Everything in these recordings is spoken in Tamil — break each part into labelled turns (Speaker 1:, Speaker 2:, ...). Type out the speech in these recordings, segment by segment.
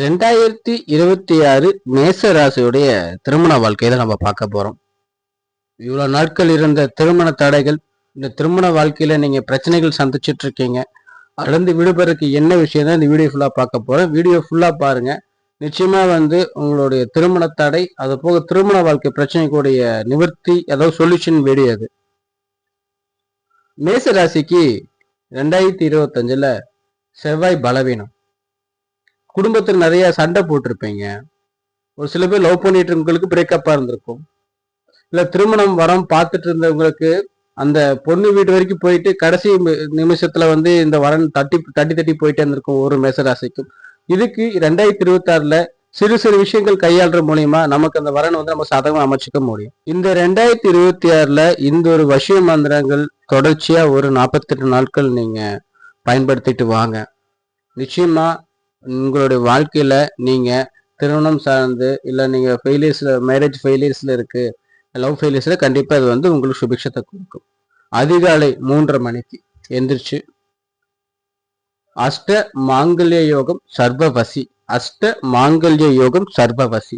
Speaker 1: ரெண்டாயிரத்தி இருபத்தி ஆறு மேச ராசியுடைய திருமண வாழ்க்கையை நம்ம பார்க்க போறோம். இவ்வளவு நாட்கள் இருந்த திருமண தடைகள் இந்த திருமண வாழ்க்கையில நீங்க பிரச்சனைகள் சந்திச்சுட்டு இருக்கீங்க. அதுலேருந்து விடுபடுறதுக்கு என்ன விஷயம் தான் இந்த வீடியோ ஃபுல்லா பார்க்க போறோம். வீடியோ ஃபுல்லா பாருங்க. நிச்சயமா வந்து உங்களுடைய திருமண தடை அது போக திருமண வாழ்க்கை பிரச்சனைக்குடைய நிவர்த்தி அதாவது சொல்யூஷன் வீடியோ அது. மேச ராசிக்கு ரெண்டாயிரத்தி இருபத்தஞ்சுல செவ்வாய் பலவீனம். குடும்பத்தில் நிறைய சண்டை போட்டிருப்பீங்க. ஒரு சில பேர் லவ் பண்ணிட்டு இருக்கவங்களுக்கு பிரேக்கப்பாக இருந்திருக்கும். இல்லை திருமணம் வரம் பார்த்துட்டு இருந்தவங்களுக்கு அந்த பொண்ணு வீட்டு வரைக்கும் போயிட்டு கடைசி நிமிஷத்துல வந்து இந்த வரன் தட்டி தட்டி தட்டி போயிட்டே இருந்திருக்கும் ஒரு மேசராசிக்கும். இதுக்கு ரெண்டாயிரத்தி இருபத்தி ஆறுல சிறு சிறு விஷயங்கள் கையாளுற மூலியமா நமக்கு அந்த வரன் வந்து நம்ம சாதகமா அமைச்சுக்க முடியும். இந்த ரெண்டாயிரத்தி இருபத்தி ஆறுல இந்த ஒரு வசிய மந்திரங்கள் தொடர்ச்சியா ஒரு நாற்பத்தெட்டு நாட்கள் நீங்க பயன்படுத்திட்டு வாங்க. நிச்சயமா உங்களுடைய வாழ்க்கையில நீங்க திருமணம் சார்ந்து இல்ல நீங்க ஃபெயிலியர்ஸில் மேரேஜ் ஃபெயிலியர்ஸ்ல இருக்கு லவ் ஃபெயிலியர்ஸில் கண்டிப்பா அது வந்து உங்களுக்கு சுபிக்ஷத்தை கொடுக்கும். அதிகாலை மூன்றரை மணிக்கு எந்திரிச்சு அஷ்ட மாங்கல்ய யோகம் சர்வவசி அஷ்ட மாங்கல்ய யோகம் சர்வவசி.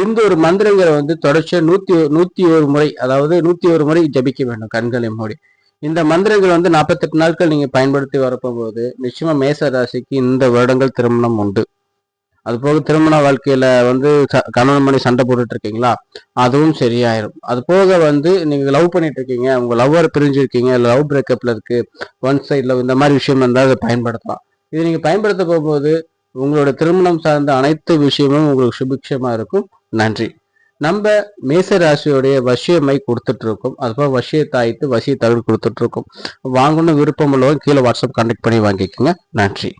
Speaker 1: இந்த ஒரு மந்திரங்களை வந்து தொடர்ச்சியா நூத்தி நூத்தி ஒரு முறை அதாவது நூத்தி ஒரு முறை ஜபிக்க வேண்டும் கண்களை மூடி. இந்த மந்திரங்கள் வந்து நாற்பத்தெட்டு நாட்கள் நீங்கள் பயன்படுத்தி வரப்போகும்போது நிச்சயமாக மேச ராசிக்கு இந்த வருடங்கள் திருமணம் உண்டு. அது போக திருமண வாழ்க்கையில் வந்து ச- கணவன் மணி சண்டை போட்டுட்டு இருக்கீங்களா? அதுவும் சரியாயிரும். அது போக வந்து நீங்கள் லவ் பண்ணிட்டு இருக்கீங்க உங்கள் லவ்வர் பிரிஞ்சிருக்கீங்க இல்லை லவ் பிரேக்கப்பில் இருக்குது ஒன் சைடில் இந்த மாதிரி விஷயம் இருந்தால் அதை பயன்படுத்தலாம். இது நீங்கள் பயன்படுத்த போகும்போது உங்களோட திருமணம் சார்ந்த அனைத்து விஷயமும் உங்களுக்கு சுபிக்ஷமாக இருக்கும். நன்றி. நம்ம மேச ராசியோடைய வசியமை கொடுத்துட்டு இருக்கோம் அதுபோல் வசிய தாய்த்து வசிய தகவல் கொடுத்துட்டு இருக்கோம் வாங்கணும் விருப்பம் உள்ளவங்க கீழே வாட்ஸ்அப் கான்டாக்ட் பண்ணி வாங்கிக்கோங்க. நன்றி.